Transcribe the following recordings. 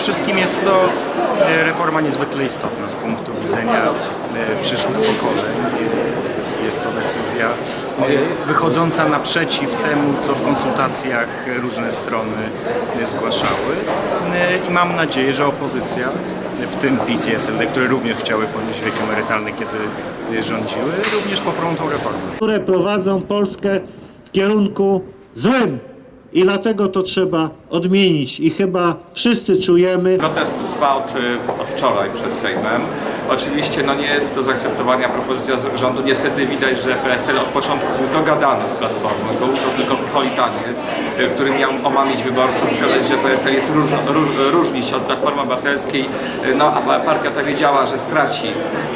wszystkim jest to e, reforma niezwykle istotna z punktu widzenia e, przyszłych pokoleń. Jest to decyzja e, wychodząca naprzeciw temu, co w konsultacjach różne strony zgłaszały. I mam nadzieję, że opozycja, w tym PiS i SLD, które również chciały podnieść wiek emerytalny, kiedy rządziły, również poprą tą reformę. które prowadzą Polskę w kierunku złym. I dlatego to trzeba odmienić. I chyba wszyscy czujemy, Protest trwa od, y, wczoraj przed Sejmem. Oczywiście no nie jest do zaakceptowania propozycja rządu. Niestety widać, że PSL od początku był dogadany z Platformą. To, to tylko politaniec, y, który miał omamić wyborców, wskazać, że PSL jest róż, róż, różni się od Platformy Obywatelskiej. Y, No, a partia ta wiedziała, że straci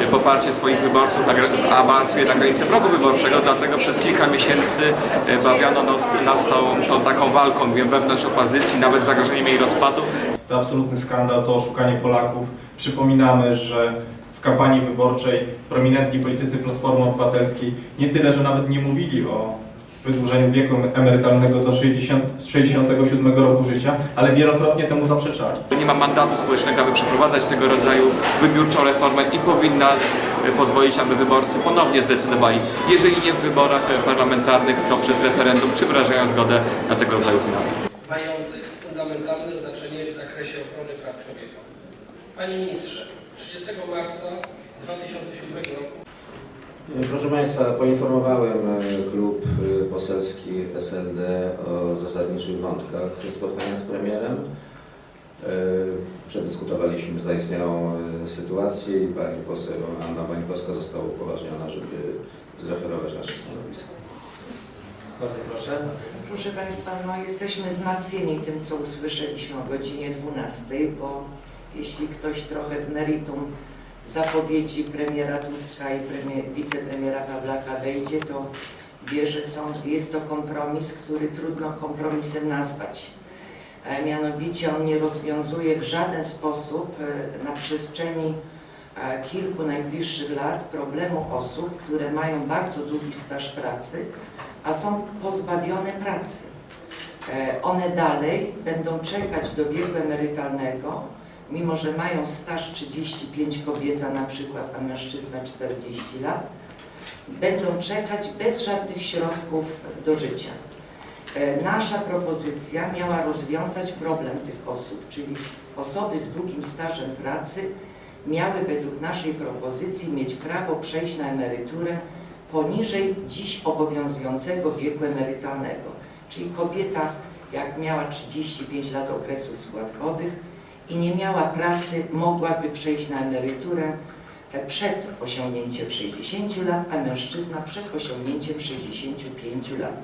y, poparcie swoich wyborców, a awansuje na granicę progu wyborczego, dlatego przez kilka miesięcy bawiano nas, nas tą, tą taką walką wiem, wewnątrz opozycji, nawet zagrożeniem jej rozpadu. To absolutny skandal, to oszukanie Polaków. Przypominamy, że kampanii wyborczej prominentni politycy Platformy Obywatelskiej nie tyle, że nawet nie mówili o wydłużeniu wieku emerytalnego do 60, 67 roku życia, ale wielokrotnie temu zaprzeczali. Nie ma mandatu społecznego, aby przeprowadzać tego rodzaju wybiórczą reformę i powinna e, pozwolić, aby wyborcy ponownie zdecydowali, jeżeli nie w wyborach e, parlamentarnych, to przez referendum, czy wyrażają zgodę na tego rodzaju zmiany. mających fundamentalne znaczenie w zakresie ochrony praw człowieka. Panie Ministrze, 30 marca 2007 roku Proszę Państwa, poinformowałem e, klub e, poselski SLD o zasadniczych wątkach spotkania z premierem. E, Przedyskutowaliśmy zaistniałą sytuację i pani poseł Anna Bańkowska została upoważniona, żeby zreferować nasze stanowisko. Bardzo proszę. Proszę Państwa, no jesteśmy zmartwieni tym, co usłyszeliśmy o godzinie 12, bo jeśli ktoś trochę w meritum zapowiedzi premiera Tuska i premier, wicepremiera Pawlaka wejdzie, to wie, że są, jest to kompromis, który trudno kompromisem nazwać. E, Mianowicie on nie rozwiązuje w żaden sposób e, na przestrzeni e, kilku najbliższych lat problemu osób, które mają bardzo długi staż pracy, a są pozbawione pracy. One dalej będą czekać do wieku emerytalnego, mimo że mają staż 35 kobieta na przykład, a mężczyzna 40 lat, będą czekać bez żadnych środków do życia. E, Nasza propozycja miała rozwiązać problem tych osób, czyli osoby z długim stażem pracy miały według naszej propozycji mieć prawo przejść na emeryturę poniżej dziś obowiązującego wieku emerytalnego. Czyli kobieta, jak miała 35 lat okresów składkowych i nie miała pracy, mogłaby przejść na emeryturę e, przed osiągnięciem 60 lat, a mężczyzna przed osiągnięciem 65 lat.